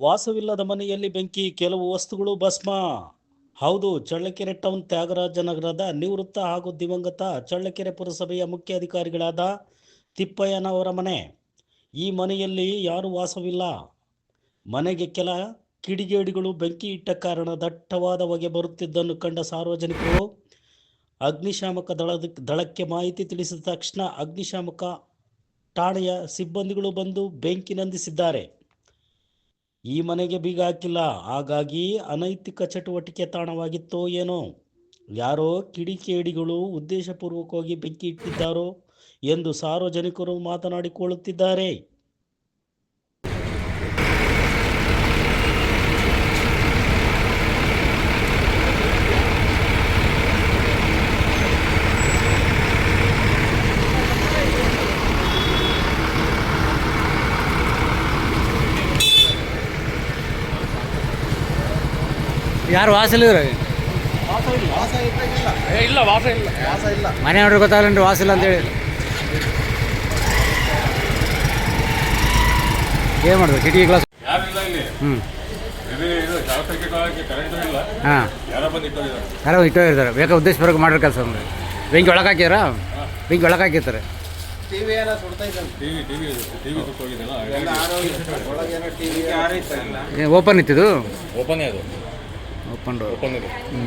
ವಾಸವಿಲ್ಲದ ಮನೆಯಲ್ಲಿ ಬೆಂಕಿ, ಕೆಲವು ವಸ್ತುಗಳು ಭಸ್ಮ. ಹೌದು, ಚಳ್ಳಕೆರೆ ಟೌನ್ ತ್ಯಾಗರಾಜನಗರದ ನಿವೃತ್ತ ಹಾಗೂ ದಿವಂಗತ ಚಳ್ಳಕೆರೆ ಪುರಸಭೆಯ ಮುಖ್ಯ ಅಧಿಕಾರಿಗಳಾದ ತಿಪ್ಪಯ್ಯನವರ ಮನೆ. ಈ ಮನೆಯಲ್ಲಿ ಯಾರೂ ವಾಸವಿಲ್ಲ. ಮನೆಗೆ ಕೆಲ ಕಿಡಿಗೇಡಿಗಳು ಬೆಂಕಿ ಇಟ್ಟ ಕಾರಣ ದಟ್ಟವಾದ ಹೊಗೆ ಬರುತ್ತಿದ್ದನ್ನು ಕಂಡ ಸಾರ್ವಜನಿಕರು ಅಗ್ನಿಶಾಮಕ ದಳದ, ದಳಕ್ಕೆ ಮಾಹಿತಿ ತಿಳಿಸಿದ ತಕ್ಷಣ ಅಗ್ನಿಶಾಮಕ ಠಾಣೆಯ ಸಿಬ್ಬಂದಿಗಳು ಬಂದು ಬೆಂಕಿ ನಂದಿಸಿದ್ದಾರೆ. ಈ ಮನೆಗೆ ಬೀಗ ಹಾಕಿಲ್ಲ. ಹಾಗಾಗಿ ಅನೈತಿಕ ಚಟುವಟಿಕೆ ತಾಣವಾಗಿತ್ತೋ ಏನೋ. ಯಾರೋ ಕಿಡಿಕೇಡಿಗಳು ಉದ್ದೇಶಪೂರ್ವಕವಾಗಿ ಬೆಂಕಿ ಇಟ್ಟಿದ್ದಾರೋ ಎಂದು ಸಾರ್ವಜನಿಕರು ಮಾತನಾಡಿಕೊಳ್ಳುತ್ತಿದ್ದಾರೆ. ಯಾರು ವಾಸ ಇಲ್ಲ ಇಲ್ಲ ವಾಸ ಇಲ್ಲ ವಾಸ ಇಲ್ಲ ಮನೆ ನೋಡ್ರಿ ಗೊತ್ತಾಗಲ್ಲ ವಾಸ ಇಲ್ಲ ಅಂತೇಳಿ. ಏನು ಮಾಡೋದು ಕಿಟಕಿ ಗ್ಲಾಸ್ ಹ್ಞೂ ಹಾಂ. ಯಾರೋ ಇಟ್ಟೋ ಇರ್ತಾರೆ ಬೇಕಾ ಉದ್ದೇಶಪೂರ್ವಕ ಮಾಡಿರೋ ಕೆಲಸ ಅಂದ್ರೆ ಬೆಂಕಿ ಒಳಗೆ ಹಾಕಿದಾರ? ಬೆಂಕಿ ಒಳಗೆ ಹಾಕಿರ್ತಾರೆ. ಓಪನ್ ಇತ್ತಿದು ಓಪನ್ ಅದು. ಓಪನ್ ಡೋರ್ ಓಪನ್ ಇದೆ ಹ್ಞೂ